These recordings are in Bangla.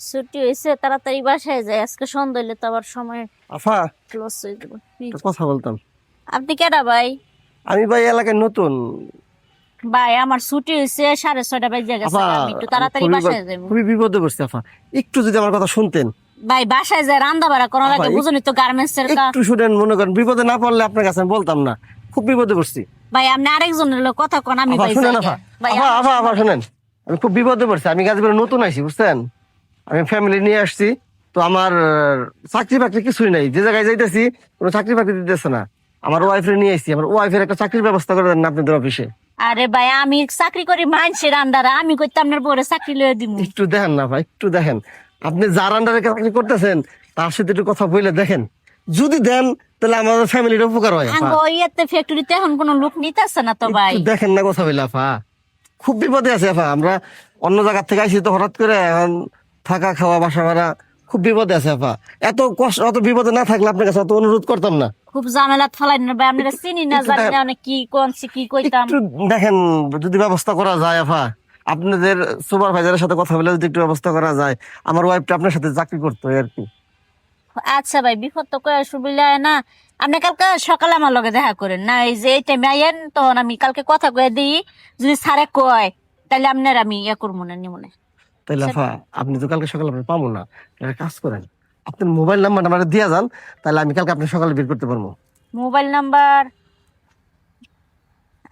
ছুটি হয়েছে তাড়াতাড়ি বাসায় যায় আজকে সন্ধ্যা হইলে তো আবার সময় আফা ক্লোজ হয়ে যাবে? কথা বলতাম। আপনি কেডা ভাই? আমি ভাই এলাকায় নতুন। ভাই আমার ছুটি হয়েছে সাড়ে ছয়টা বাজে গেছে আমি একটু তাড়াতাড়ি বাসায় যাব খুবই বিপদে পড়ছি আফা। একটু যদি আমার কথা শুনতেন। ভাই বাসায় যায় রান্না বাড়া করা লাগে বুঝুনি তো গার্মেন্টস এর কাজ একটু শুনেন মনে করেন বিপদে না পড়লে আপনার কাছে আমি বলতাম না। খুব বিপদে পড়ছি। ভাই আপনি আরেকজনের লোক কথা কোন আমি ভাই শুনেন আফা। আফা আফা আফা শুনেন। আমি খুব বিপদে পড়ছি আমি গাজীপুরে নতুন আইছি বুঝছেন? আমি ফ্যামিলি নিয়ে আসছি তো আমার চাকরি বাকরি কিছুই নাই। যে জায়গায় যাইতেছি কোনো চাকরি বাকরি দিতেছে না। আমার ওয়াইফের নিয়ে আসছি। আমার ওয়াইফের একটা চাকরির ব্যবস্থা করে দেন না আপনাদের অফিসে আরে ভাই আমি চাকরি করি মানুষের আন্ডারে। আমি কইতে আপনার পরে চাকরি লয়ে দিব একটু দেখেন না ভাই একটু দেখেন। আপনি যার আন্ডারে চাকরি করতেছেন তার সাথে একটু কথা বলে দেখেন। যদি দেন তাহলে আমাদের ফ্যামিলির উপকার হয় আপা। ইয়েতে ফ্যাক্টরিতে এখন কোনো লোক নিতেছে না তো ভাই। একটু দেখেন না কথা বলে আফা খুব বিপদে আছে আফা আমরা অন্য জায়গা থেকে আসি তো হঠাৎ করে এখন থাকা খাওয়া বাসা ভাড়া খুব বিপদে আছে আফা এত কষ্ট অত বিপদে না থাকলে আপনার কাছে অত অনুরোধ করতাম না। খুব ঝামেলা ফলাই না ভাই আপনারা চিনি না জানি না অনেক কি কোনছি কি কইতাম। দেখেন যদি ব্যবস্থা করা যায় আফা আপনাদের সুপারভাইজারের সাথে কথা বলে যদি একটু ব্যবস্থা করা যায় আমার ওয়াইফটা আপনার সাথে চাকরি করতো আর কি। আচ্ছা ভাই বিপদ তো কয়ে সুবিধা না। আপনি কালকে সকালে আমার লগে দেখা করেন। না এই যে এই টাইমে আইয়েন তখন আমি কালকে কথা কয়ে দিই। যদি স্যারে কয় তাহলে আপনার আমি ইয়ে করব না নিমনে তাইলে আফা আপনি তো কালকে সকালে আপনি পাবো না। একটা কাজ করেন আপনার মোবাইল নাম্বারটা আমার দিয়ে যান তাহলে আমি কালকে আপনি সকালে বের করতে পারব। Mobile number?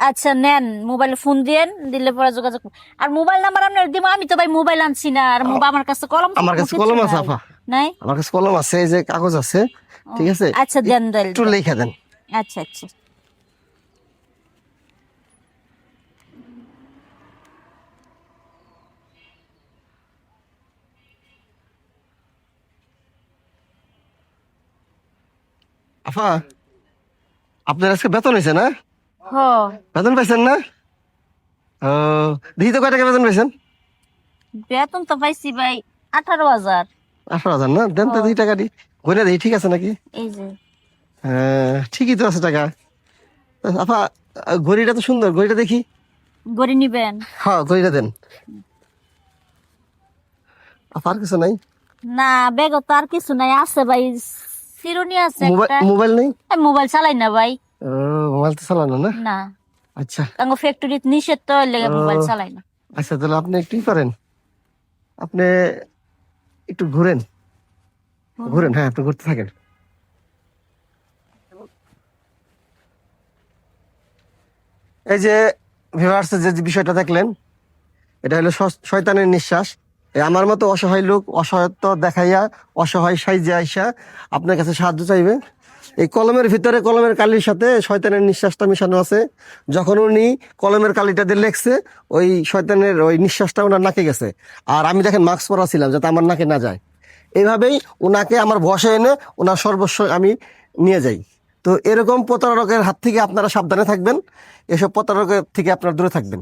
আচ্ছা নেন মোবাইলে ফোন দিয়েন দিলে পরে যোগাযোগ আর মোবাইল নাম্বার আপনার দিব আমি তো ভাই মোবাইল আনছি না আর আমার কাছে কলম আমার কাছে কলম আছে আফা। নাই? আমার কাছে কলম আছে এই যে কাগজ আছে ঠিক আছে? আচ্ছা দেন একটু লিখে দেন। আচ্ছা আচ্ছা। আফা আপনার আজকে বেতন হয়েছে না? বেতন পাইছেন না? ও দেখি তো কয় টাকা বেতন পাইছেন? বেতন তো পাইছি ভাই আঠারো হাজার। আঠারো হাজার না? দেন তো দুই টাকা দি গনে দেখি ঠিক আছে নাকি? এই যে। হ্যাঁ, ঠিকই তো আছে টাকা। আফা ঘড়িটা তো সুন্দর ঘড়িটা দেখি। গড়ি নিবেন? হ্যাঁ ঘড়িটা দেন। আফা আর কিছু নাই? না বেগ তো আর কিছু নাই আছে ভাই। চিরুনি আছে মোবাইল নেই? মোবাইল চালাই না ভাই। মোবাইল তো চালানো না? না। আচ্ছা। কাঙ্গ ফ্যাক্টরিতে নিষেধ তো লেগে মোবাইল চালাই না। আচ্ছা তাহলে আপনি একটু করেন। আপনি একটু ঘুরেন। ঘুরেন হ্যাঁ আপনি ঘুরতে থাকেন। এই যে ভিউয়ার্স যে বিষয়টা দেখলেন এটা হলো শয়তানের নিঃশ্বাস। আমার মতো অসহায় লোক অসহায়ত্ব দেখাইয়া, অসহায় সাইজে আইসা আপনার কাছে সাহায্য চাইবে। এই কলমের ভিতরে কলমের কালির সাথে শয়তানের নিঃশ্বাসটা মিশানো আছে। যখন উনি কলমের কালিটা দিয়ে লেখছে, ওই শয়তানের ওই নিঃশ্বাসটা ওনার নাকে গেছে। আর আমি দেখেন মাস্ক পরা ছিলাম যাতে আমার নাকে না যায়। এইভাবেই ওনাকে আমার বসে এনে ওনার সর্বস্ব আমি নিয়ে যাই। তো এরকম প্রতারকের হাত থেকে আপনারা সাবধানে থাকবেন। এসব প্রতারকের থেকে আপনারা দূরে থাকবেন।